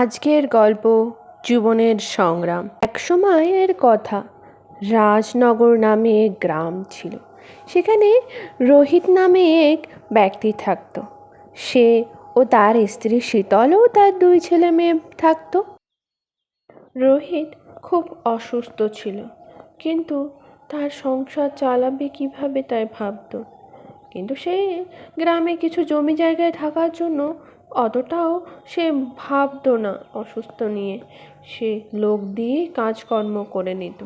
আজকের গল্প জীবনের সংগ্রাম। এক একসময়ের কথা রাজনগর নামে এক গ্রাম ছিল। সেখানে রোহিত নামে এক ব্যক্তি থাকতো। সে ও তার স্ত্রী শীতল ও তার দুই ছেলে মেয়ে থাকতো। রোহিত খুব অসুস্থ ছিল, কিন্তু তার সংসার চালাবে কীভাবে তাই ভাবতো। কিন্তু সে গ্রামে কিছু জমি জায়গায় থাকার জন্য অতটাও সে ভাবতো না অসুস্থ নিয়ে। সে লোক দিয়ে কাজকর্ম করে নিত।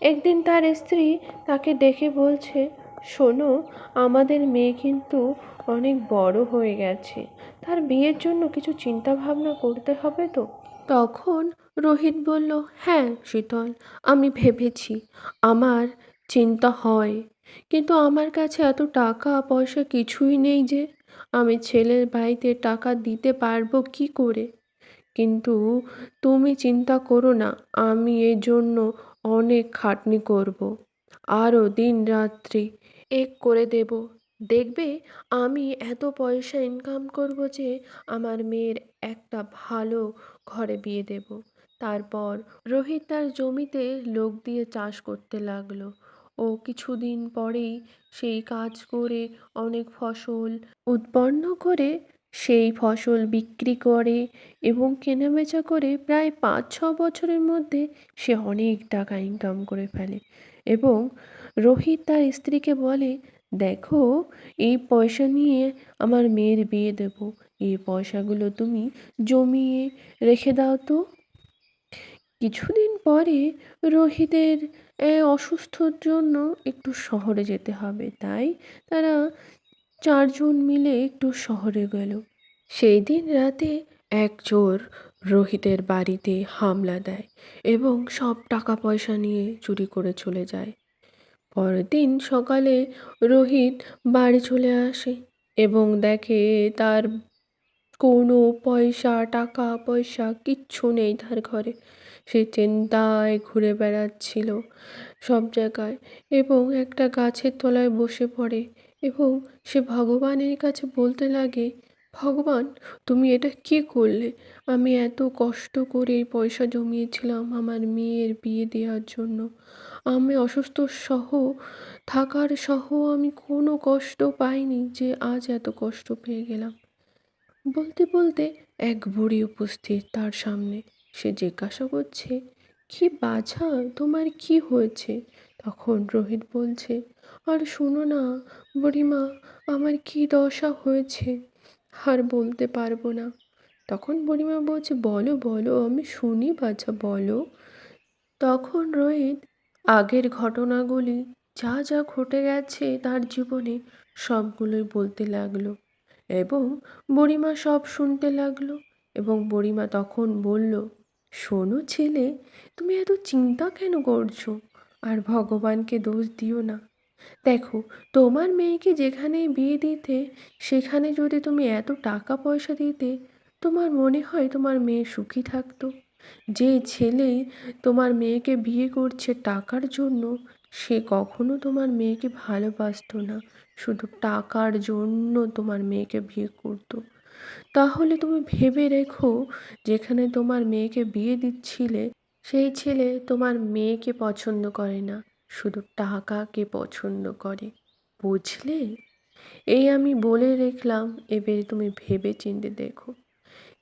একদিন তার স্ত্রী তাকে ডেকে বলছে, শোনো, আমাদের মেয়ে কিন্তু অনেক বড় হয়ে গেছে। তার বিয়ের জন্য কিছু চিন্তা ভাবনা করতে হবে তো? তখন রোহিত বলল হ্যাঁ শীতল, আমি ভেবেছি। আমার চিন্তা হয়। কিন্তু আমার কাছে এত টাকা পয়সা কিছুই নেই যে আমি ছেলের বাড়িতে টাকা দিতে পারব কি করে? কিন্তু তুমি চিন্তা করো না, আমি এর জন্য অনেক খাটনি করব। আরও দিন রাত্রি এক করে দেব। দেখবে, আমি এত পয়সা ইনকাম করব যে আমার মেয়ের একটা ভালো ঘরে বিয়ে দেব। তারপর রোহিত তার জমিতে লোক দিয়ে চাষ করতে লাগল। ও কিছুদিন পরেই সেই কাজ করে অনেক ফসল উৎপন্ন করে সেই ফসল বিক্রি করে এবং কেনাবেচা করে প্রায় পাঁচ, ছ বছরের মধ্যে সে অনেক টাকা ইনকাম করে ফেলে। এবং রোহিত তার স্ত্রীকে বলে, দেখো, এই পয়সা নিয়ে আমার মেয়ের বিয়ে দেব। এই পয়সাগুলো তুমি জমিয়ে রেখে দাও তো। কিছুদিন পরে রোহিতের অসুস্থর জন্য একটু শহরে যেতে হবে। তাই তারা চারজন মিলে একটু শহরে গেল। সেই দিন রাতে এক চোর রোহিতের বাড়িতে হামলা দেয় এবং সব টাকা পয়সা নিয়ে চুরি করে চলে যায়। পরের দিন সকালে রোহিত বাড়ি চলে আসে এবং দেখে তার কোনো পয়সা টাকা পয়সা কিচ্ছু নেই তার ঘরে। সে চিন্তায় ঘুরে বেড়াচ্ছিল সব জায়গায় এবং একটা গাছের তলায় বসে পড়ে এবং সে ভগবানের কাছে বলতে লাগে, ভগবান, তুমি এটা কী করলে? আমি এত কষ্ট করে পয়সা জমিয়েছিলাম আমার মেয়ের বিয়ে দেওয়ার জন্য। আমি অসুস্থ সহ, থাকার সহ আমি কোনো কষ্ট পাইনি যে আজ এত কষ্ট পেয়ে গেলাম। বলতে বলতে এক বুড়ি উপস্থিত তার সামনে সে জিজ্ঞাসা করছে, কি বাছা? তোমার কি হয়েছে? তখন রোহিত বলছে, আর শোনো না, বুড়িমা, আমার কি দশা হয়েছে? আর বলতে পারব না। তখন বুড়িমা বলছে, বলো বলো, আমি শুনি বাছা, বলো। তখন রোহিত, আগের ঘটনাগুলি, যা যা ঘটে গেছে তার জীবনে সবগুলোই বলতে লাগল এবং বুড়িমা সব শুনতে লাগল এবং বুড়িমা তখন বলল শোনো ছেলে, তুমি এত চিন্তা কেন করছ? আর ভগবানকে দোষ দিও না। দেখো, তোমার মেয়েকে যেখানে বিয়ে দিতে, সেখানে যদি তুমি এত টাকা পয়সা দিতে, তোমার মনে হয় তোমার মেয়ে সুখী থাকতো? যে ছেলে তোমার মেয়েকে বিয়ে করছে টাকার জন্য, সে কখনো তোমার মেয়েকে ভালোবাসতো না। শুধু টাকার জন্য তোমার মেয়েকে বিয়ে করতো। তাহলে তুমি ভেবে রেখো যেখানে তোমার মেয়েকে বিয়ে দিচ্ছিলে, সেই ছেলে তোমার মেয়েকে পছন্দ করে না, শুধু টাকাকে পছন্দ করে। বুঝলে? এই আমি বলে রেখলাম, এবারে তুমি ভেবে চিন্তে দেখো।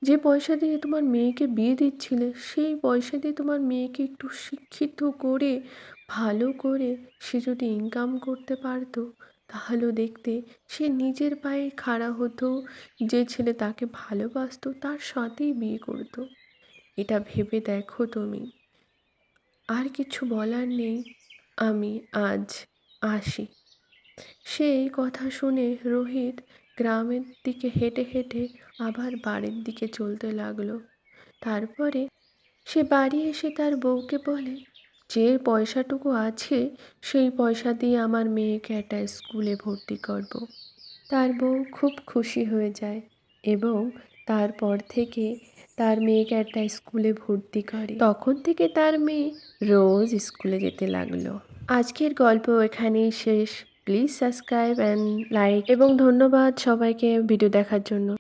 যে পয়সা দিয়ে তোমার মেয়েকে বিয়ে দিচ্ছিলে, সেই পয়সা দিয়ে তোমার মেয়েকে একটু শিক্ষিত করে, ভালো করে সে যদি ইনকাম করতে পারতো তাহলেও দেখতে সে নিজের পায়ে খাড়া হতো, যে ছেলে তাকে ভালোবাসতো, তার সাথেই বিয়ে করতো। এটা ভেবে দেখো তুমি। আর কিছু বলার নেই। আমি আজ আসি। সেই কথা শুনে রোহিত গ্রামের দিকে হেঁটে হেঁটে আবার বাড়ির দিকে চলতে লাগল। তারপরে সে বাড়ি এসে তার বউকে বলে যে পয়সাটুকু আছে, সেই পয়সা দিয়ে আমার মেয়েকে একটা স্কুলে ভর্তি করব। তার বউ খুব খুশি হয়ে যায় এবং তারপর থেকে তার মেয়েকে একটা স্কুলে ভর্তি করে। তখন থেকে তার মেয়ে রোজ স্কুলে যেতে লাগল। আজকের গল্প এখানেই শেষ। Please subscribe and like. এবং ধন্যবাদ সবাইকে ভিডিও দেখার জন্য।